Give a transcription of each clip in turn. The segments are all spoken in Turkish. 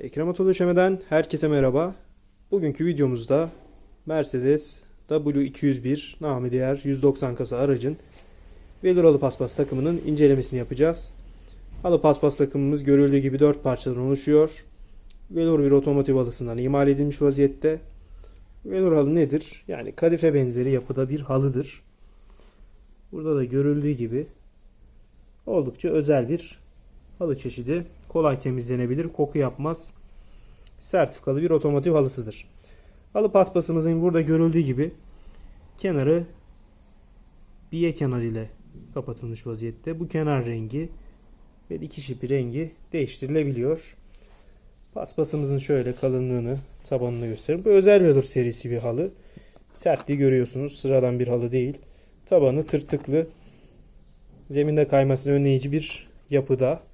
Ekrem Döşeme'den herkese merhaba. Bugünkü videomuzda Mercedes W201 namı diğer 190 kasa aracın velour halı paspas takımının incelemesini yapacağız. Halı paspas takımımız görüldüğü gibi 4 parçadan oluşuyor. Velour bir otomotiv halısından imal edilmiş vaziyette. Velour halı nedir? Yani kadife benzeri yapıda bir halıdır. Burada da görüldüğü gibi oldukça özel bir halı çeşidi. Kolay temizlenebilir, koku yapmaz. Sertifikalı bir otomotiv halısıdır. Halı paspasımızın burada görüldüğü gibi kenarı biye kenarı ile kapatılmış vaziyette. Bu kenar rengi ve dikiş ipi rengi değiştirilebiliyor. Paspasımızın şöyle kalınlığını, tabanını göstereyim. Bu özel velour serisi bir halı. Sertliği görüyorsunuz. Sıradan bir halı değil. Tabanı tırtıklı. Zeminde kaymasını önleyici bir yapıda.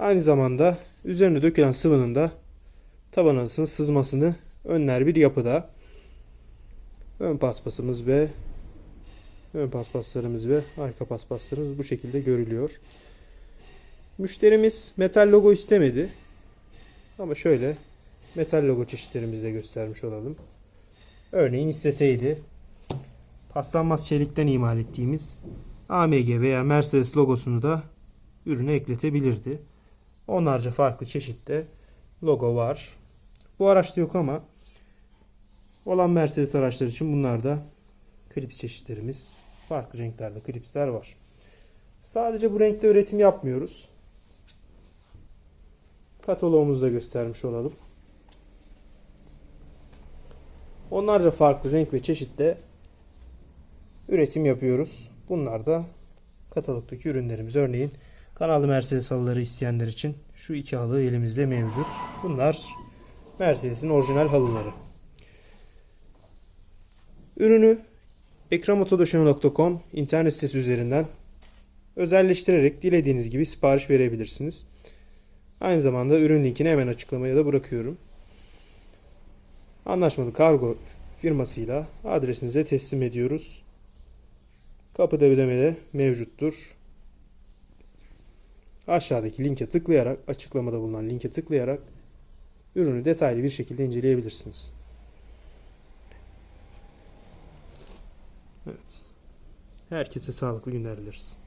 Aynı zamanda üzerine dökülen sıvının da taban arasının sızmasını önler bir yapıda. Ön paspasımız ve ön paspaslarımız ve arka paspaslarımız bu şekilde görülüyor. Müşterimiz metal logo istemedi. Ama şöyle metal logo çeşitlerimizi de göstermiş olalım. Örneğin isteseydi paslanmaz çelikten imal ettiğimiz AMG veya Mercedes logosunu da ürüne ekletebilirdi. Onlarca farklı çeşitte logo var. Bu araçta yok ama olan Mercedes araçlar için bunlarda klips çeşitlerimiz, farklı renklerde klipsler var. Sadece bu renkte üretim yapmıyoruz. Kataloğumuzu da göstermiş olalım. Onlarca farklı renk ve çeşitte üretim yapıyoruz. Bunlar da katalogdaki ürünlerimiz. Örneğin kanallı Mercedes halıları isteyenler için şu iki halı elimizde mevcut. Bunlar Mercedes'in orijinal halıları. Ürünü ekramotodöşeme.com internet sitesi üzerinden özelleştirerek dilediğiniz gibi sipariş verebilirsiniz. Aynı zamanda ürün linkini hemen açıklamaya da bırakıyorum. Anlaşmalı kargo firmasıyla adresinize teslim ediyoruz. Kapıda ödeme de mevcuttur. Aşağıdaki linke tıklayarak, açıklamada bulunan linke tıklayarak ürünü detaylı bir şekilde inceleyebilirsiniz. Evet. Herkese sağlıklı günler dileriz.